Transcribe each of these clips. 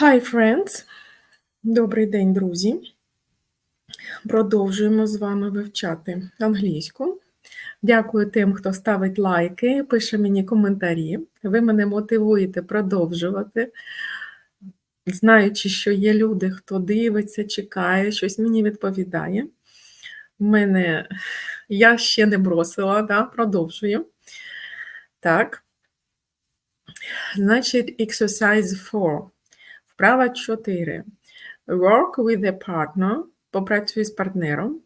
Hi, friends! Добрий день, друзі! Продовжуємо з вами вивчати англійську. Дякую тим, хто ставить лайки, пише мені коментарі. Ви мене мотивуєте продовжувати, знаючи, що є люди, хто дивиться, чекає, щось мені відповідає. мене я ще не бросила, да, продовжую. Так. Значить, exercise 4. Вправа 4. Work with a partner. Попрацюй з партнером.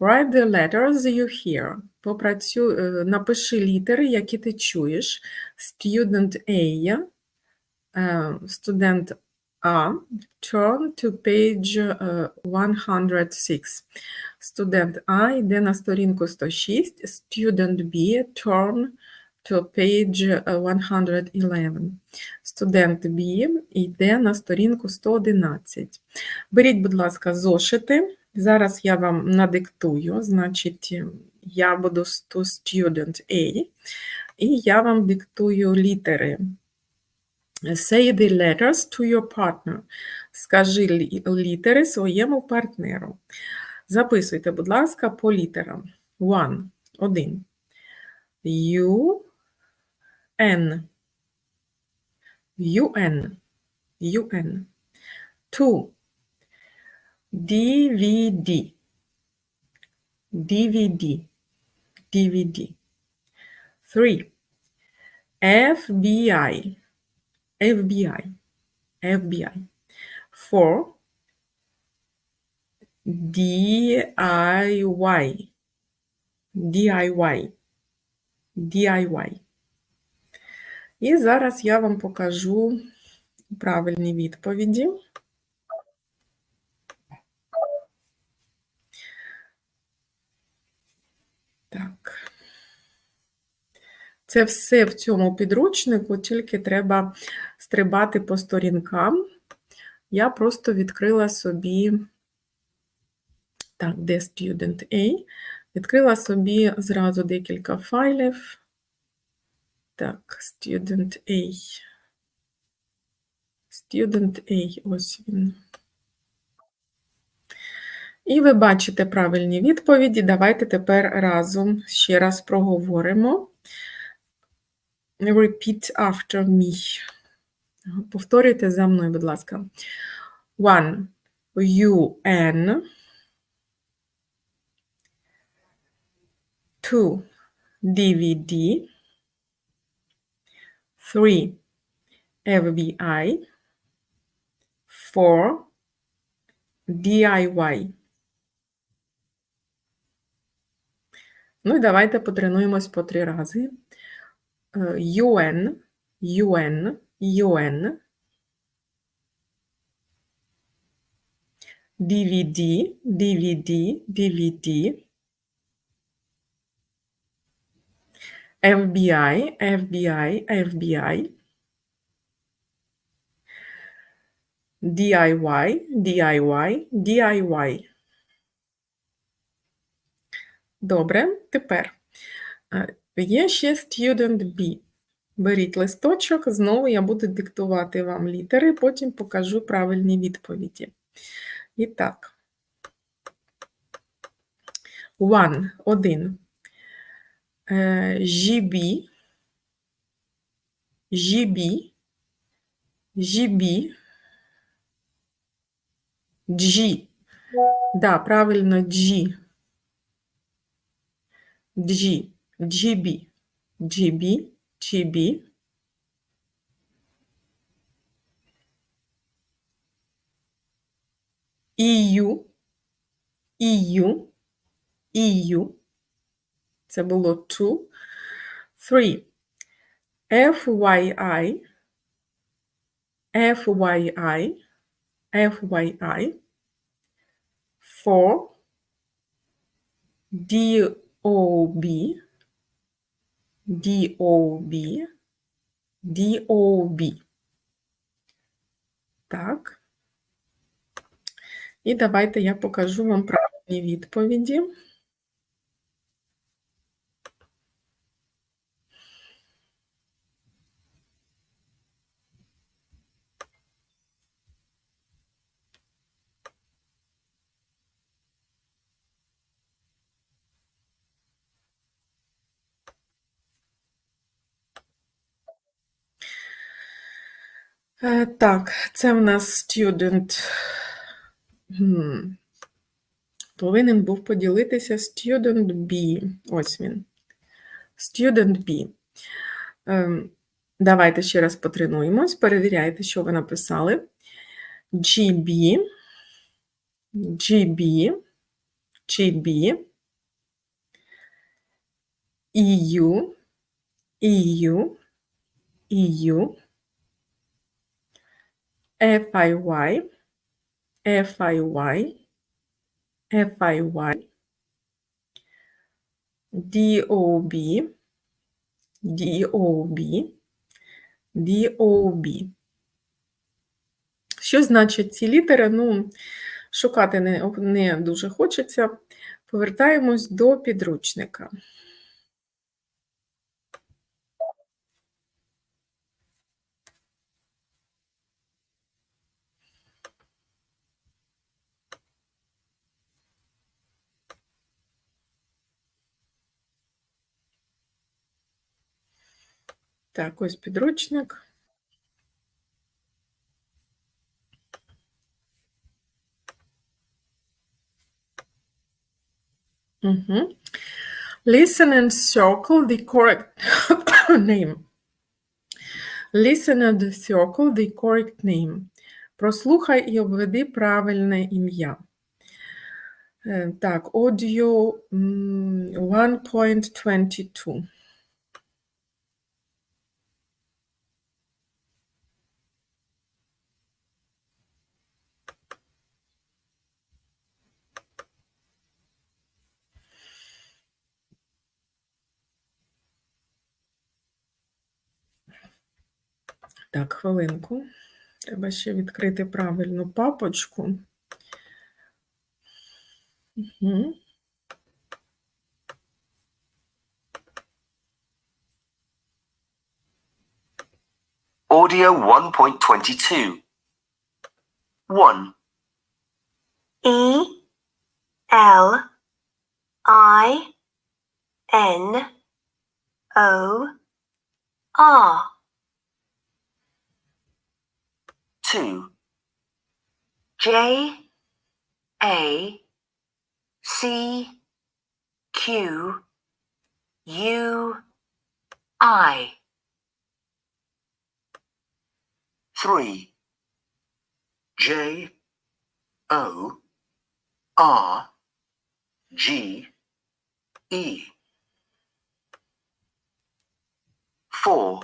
Write the letters you hear. Попрацюй, е, напиши літери, які ти чуєш. Student A. е, Студент А. Turn to page е, 106. Студент А йде на сторінку 106. Student B. Turn to page 111. Студент B йде на сторінку 111. Беріть, будь ласка, зошити. Зараз я вам надиктую, значить, я буду to student A, і я вам диктую літери. Say the letters to your partner. Скажи літери своєму партнеру. Записуйте, будь ласка, по літерам. One. Один. U, N. UN. UN. Two. DVD. DVD. DVD. Three. FBI. FBI. FBI. Four. DIY. DIY. DIY. І зараз я вам покажу правильні відповіді. Так. Це все в цьому підручнику, тільки треба стрибати по сторінкам. Я просто відкрила собі, так, де Student A, відкрила собі зразу декілька файлів. Так, Student A. Student A, ось він. І ви бачите правильні відповіді. Давайте тепер разом ще раз проговоримо. Repeat after me. Повторюйте за мною, будь ласка. One. UN. Two. DVD. Three. FBI. Four. DIY. Ну і давайте потренуємось по три рази. UN, UN, UN. DVD, DVD, DVD. FBI, FBI, FBI. DIY, DIY, DIY. Добре, тепер є ще Student B. Беріть листочок, знову я буду диктувати вам літери, потім покажу правильні відповіді. І так. One, один. жібі, жібі, жібі, джі. Да, правильно джі. Джі, джібі, джібі, джібі. Ію, ію, ію. Це було two. Three. FYI, FYI, FYI. Four. DOB, DOB, DOB. Так. І давайте я покажу вам правильні відповіді. Так, це в нас student. Повинен був поділитися student B. Ось він. Student B. Ем, Давайте ще раз потренуємось. Перевіряйте, що ви написали. GB, GB, GB, EU, EU, EU, FIY, FIY, FIY, DOB, DOB, DOB. Що значать ці літери? Ну, шукати не, не дуже хочеться. Повертаємось до підручника. Так, ось підручник. Угу. Listen and circle the correct name. Listen and circle the correct name. Прослухай і обведи правильне ім'я. Е, Так, audio м, 1.22. Так, хвилинку. Треба ще відкрити правильну папочку. Угу. Audio 1.22. 1, E L I N O R 2, J A C Q U I. 3, J O R G E. 4,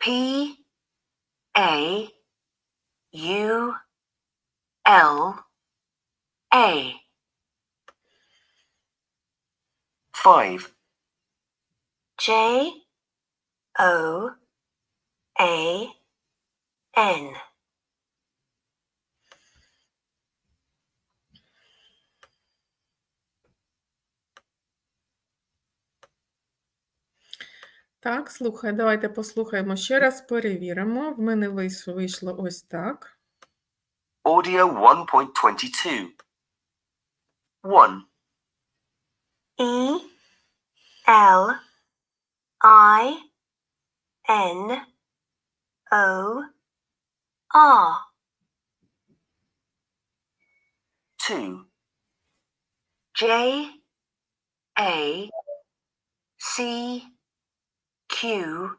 P A U L A. 5, J O A N Так, слухай, давайте послухаємо ще раз, перевіримо. В мене вийшло, вийшло ось так. Audio 1.22. 1, E L I N O R 2, J A C Q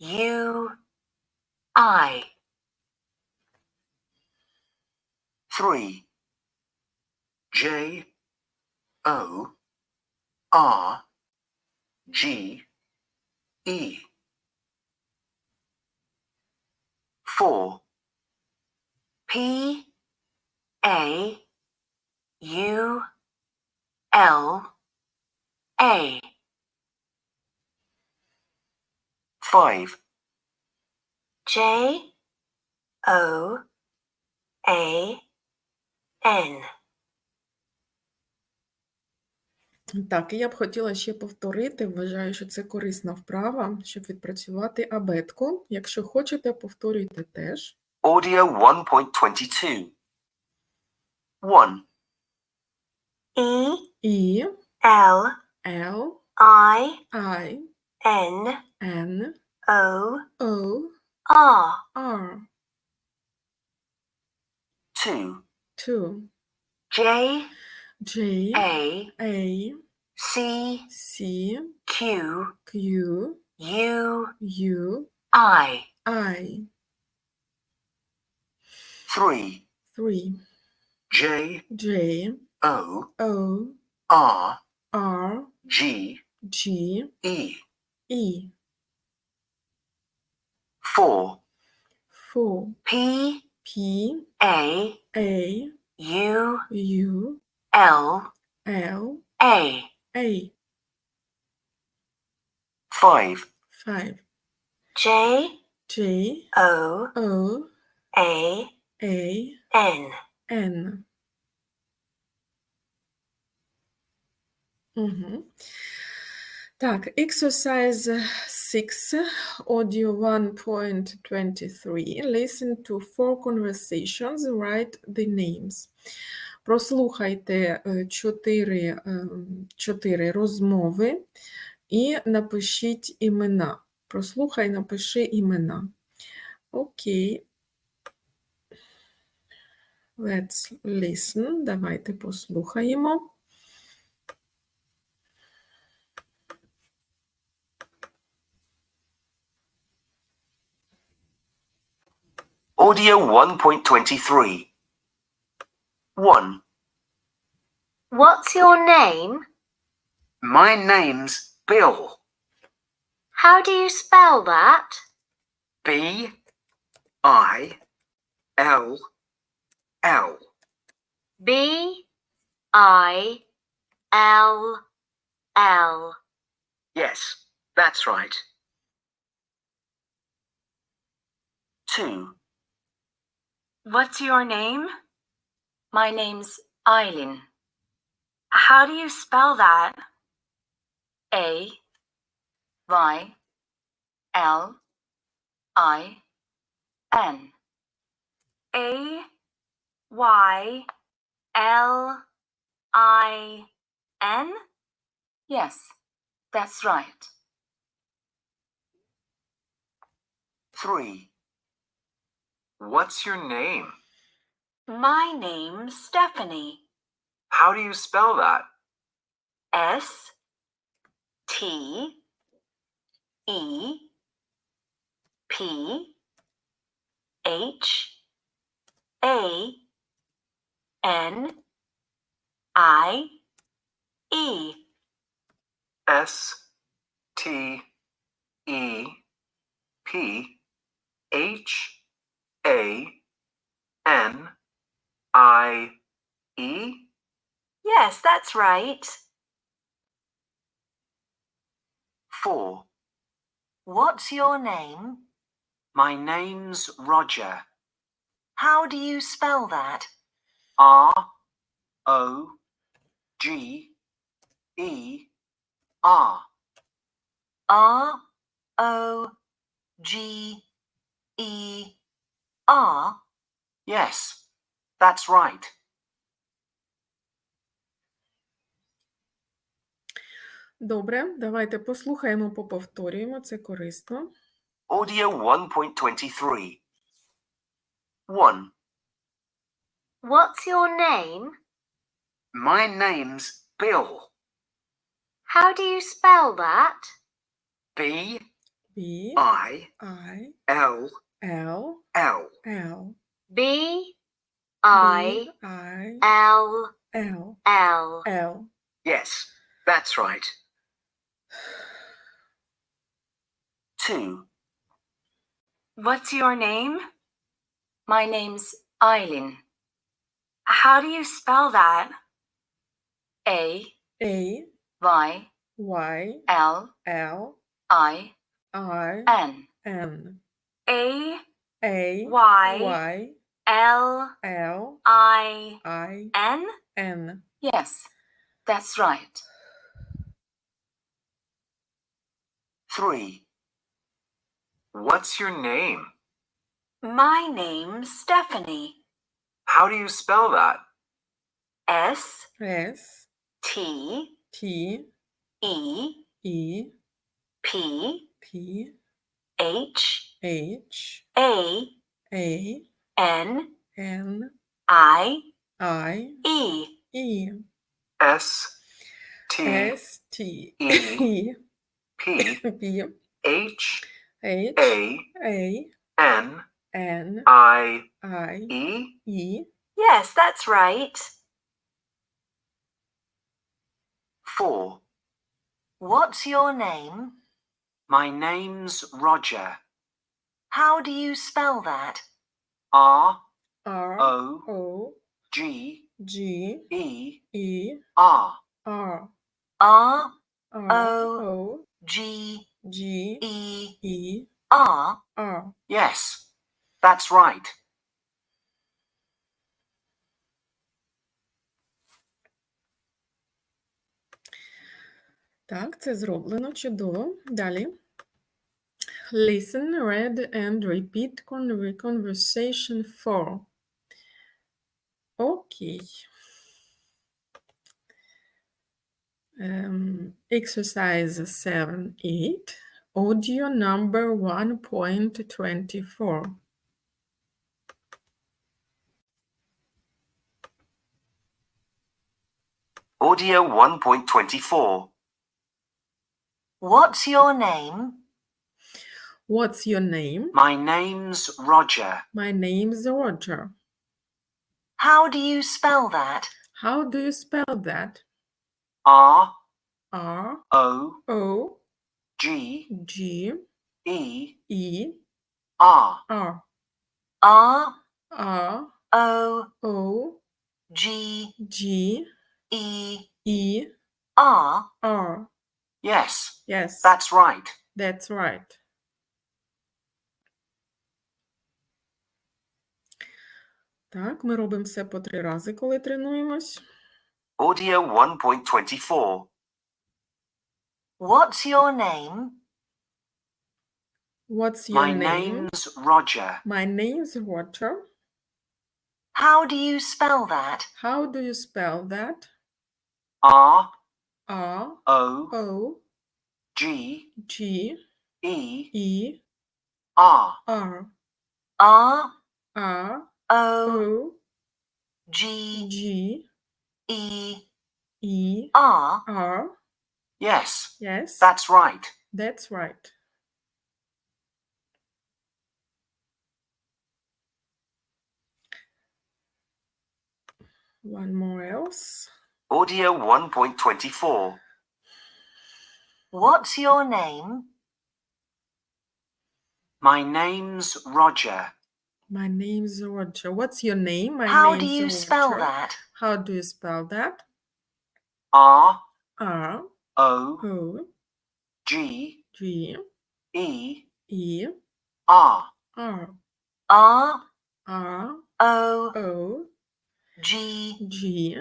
U I. 3, J. O. R. G. E. 4, P. A. U. L. A 5, J O A N Так, і я б хотіла ще повторити. Вважаю, що це корисна вправа, щоб відпрацювати абетку. Якщо хочете, повторюйте теж. Audio 1.22. 1, E І L L I I N N O O R, R. two, Two. J, J. A, A. C, C. Q, Q. U, U. I, I. three, Three. J, J. O, O. R, R. G, G. E. E. Four. Four. P. P. A. A. U. U. L. L. A. A. Five. Five. J. J. O. O. A. A. N. N. Mm-hmm. Так, exercise 6, audio 1.23. Listen to four conversations, write the names. Прослухайте е, чотири, ем, чотири розмови і напишіть імена. Прослухай, напиши імена. Окей. Let's listen. Давайте послухаємо. Audio 1.23. One, What's your name? my name's Bill. How do you spell that? B, I, L, L. B I L L. Yes, that's right. Two, What's your name? My name's Eileen. How do you spell that? A Y L I N. A Y L I N? Yes, that's right. three. What's your name? My name's Stephanie. How do you spell that? S T E P H A N I E. S T E P H A N I E. Yes, that's right. Four. What's your name? My name's Roger. How do you spell that? R O G E R. R O G E R. Yes, that's right. Добре, давайте послухаємо, поповторюємо, це корисно. Audio 1.23. 1. What's your name? My name's Bill. How do you spell that? B B, I I, L L, L. L. B I I, L L, L. L. Yes, that's right. 2. What's your name? My name's Eileen. How do you spell that? A A, Y Y, L L, I I, N. N. A A, Y Y, L L, I I, N? N. Yes, that's right. 3. What's your name? My name's Stephanie. How do you spell that? S S, T T, E E, P P, H H. A. A. N. N. I. I. E. E. S. T. S. T. E. P. P. H. H. A. A. N. N. I. I. E. E. Yes, that's right. Four. What's your name? My name's Roger. How do you spell that? R R O O G G E E R. R R R O O G G E E R. R Yes, that's right. Так, це зроблено чудово. Далі. listen, read, and repeat con conversation four. Okay. Um, exercise 7 8, audio number 1.24. Audio 1.24. What's your name? What's your name? My name's Roger. My name's Roger. How do you spell that? How do you spell that? R R O O G G E E R. R R R O O G G E E R. R. Yes, Yes, that's right. that's right. Так, ми робимо все по три рази, коли тренуємось. Audio 1.24. What's your name? What's your My name? name's Roger. My name's Roger. How do you spell that? How do you spell that? R R O O G G E E R. R R R O G G E E R. R. Yes, Yes, that's right. that's right. One more else. Audio 1.24. What's your name? My name's Roger. My name's Roger. What's your name? My How do name's you spell Roger. that? How do you spell that? R R O O G G E E R. R R R O O G G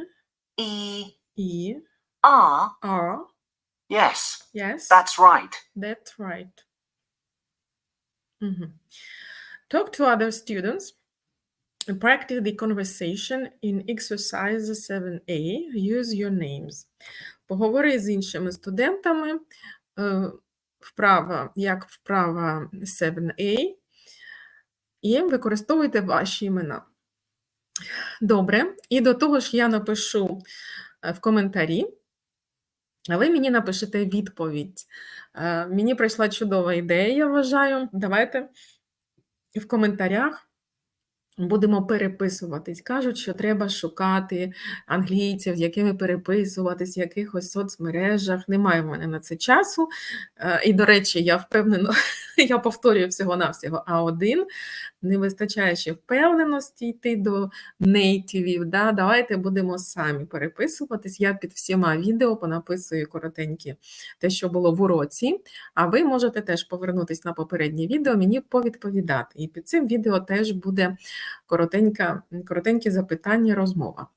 E E R. R. Yes, Yes, that's right. that's right. Mhm. Talk to other students. Practice the conversation in exercise 7a. Use your names. Поговори з іншими студентами. е, Вправа, як вправа 7a. І використовуйте ваші імена. Добре. І до того ж я напишу е, в коментарі, ви мені напишете відповідь. Е, Мені прийшла чудова ідея, я вважаю. Давайте в коментарях будемо переписуватись. Кажуть, що треба шукати англійців, з якими переписуватись, в якихось соцмережах. Немає в мене на це часу. Е, І, до речі, я впевнена, я повторюю всього-навсього А1. Не вистачає ще впевненості йти до нейтівів. Да? Давайте будемо самі переписуватись. Я під всіма відео понаписую коротенькі те, що було в уроці. А ви можете теж повернутися на попереднє відео, мені повідповідати. І під цим відео теж буде коротенька, коротеньке запитання, розмова.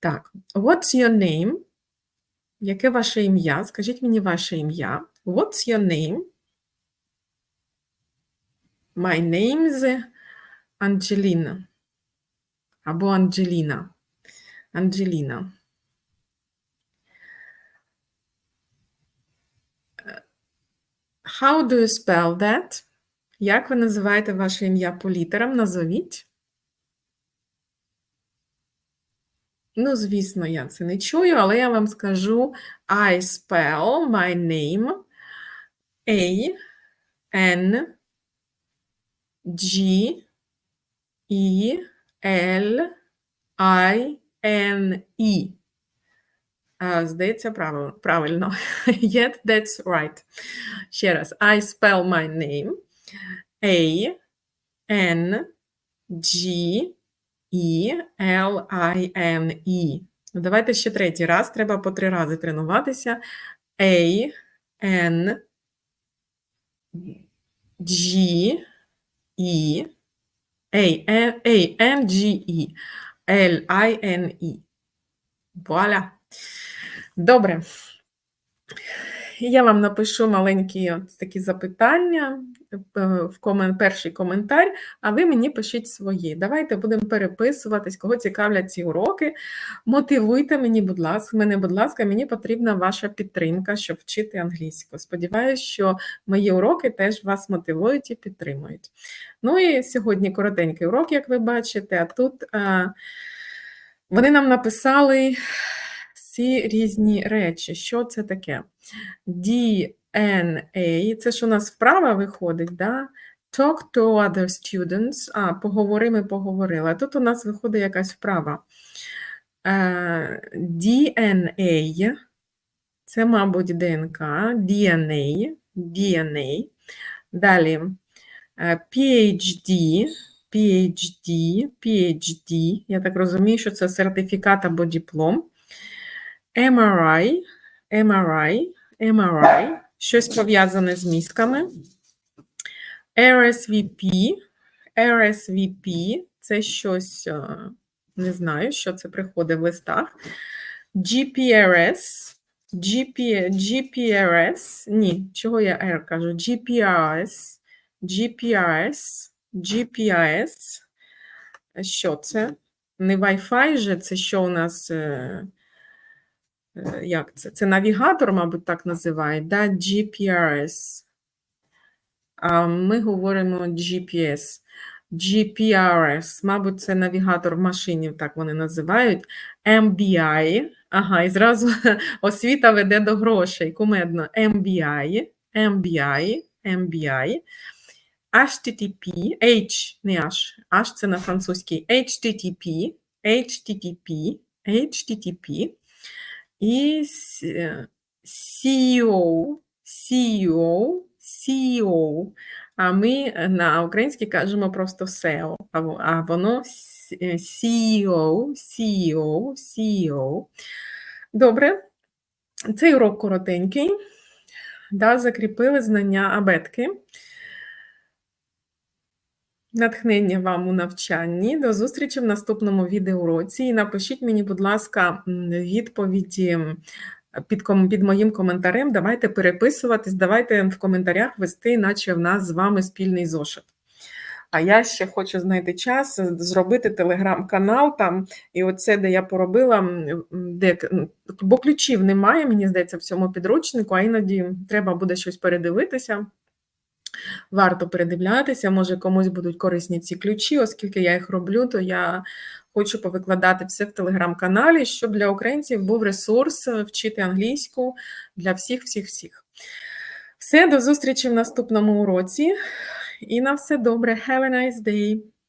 Так, what's your name? Яке ваше ім'я? Скажіть мені ваше ім'я. What's your name? My name's Angelina. Або Анджеліна. Анджеліна. How do you spell that? Як ви називаєте ваше ім'я по літерам? Назовіть. Ну, звісно, я це не чую, але я вам скажу I spell my name A N G E L I N E. Здається, правильно. правильно. Yet that's right. Ще раз. I spell my name A N G E L I N E. Давайте ще третій раз. Треба по три рази тренуватися. A N G E A N A N G E L I N E. Вуаля. Добре. Я вам напишу маленькі от такі запитання е, в комен, перший коментар, а ви мені пишіть свої. Давайте будемо переписуватись, кого цікавлять ці уроки. Мотивуйте мені, будь ласка, мене, будь ласка, мені потрібна ваша підтримка, щоб вчити англійську. Сподіваюсь, що мої уроки теж вас мотивують і підтримують. Ну і сьогодні коротенький урок, як ви бачите, а тут а, вони нам написали всі різні речі. Що це таке? DNA, це ж у нас вправа виходить, да? Talk to other students. А, поговори, поговорили. Тут у нас виходить якась вправа. Е, DNA, це, мабуть, ДНК, DNA, DNA. Далі е, PhD, PhD, PhD. Я так розумію, що це сертифікат або диплом. MRI, MRI, MRI, щось пов'язане з мізками. RSVP, RSVP, це щось, е, не знаю, що це приходить в листах. GPRS, GP, GPRS, ні, чого я R кажу? GPRS, GPRS, GPS. Що це? Не Wi-Fi же, це що у нас? Е, Як це? Це навігатор, мабуть, так називають, да? GPRS. Ми говоримо GPS. GPRS, мабуть, це навігатор в машині, так вони називають. MBI. Ага, і зразу освіта веде до грошей. Кумедно. MBI, MBI, MBI. HTTP, H, не H, H це на французький, HTTP, HTTP, HTTP. І е, CEO, CEO, CEO. А ми е, на українській кажемо просто SEO, а воно е, CEO, CEO, CEO. Добре, цей урок коротенький. Да, закріпили знання абетки. Натхнення вам у навчанні. До зустрічі в наступному відеоуроці. І напишіть мені, будь ласка, відповіді під, під моїм коментарем. Давайте переписуватись, давайте в коментарях вести, наче в нас з вами спільний зошит. А я ще хочу знайти час зробити телеграм-канал там, і оце, де я поробила, де, бо ключів немає, мені здається, в цьому підручнику, а іноді треба буде щось передивитися. Варто передивлятися, може комусь будуть корисні ці ключі, оскільки я їх роблю, то я хочу повикладати все в телеграм-каналі, щоб для українців був ресурс е, вчити англійську для всіх, всіх, всіх. Все, до зустрічі в наступному уроці. І на все добре. Have a nice day!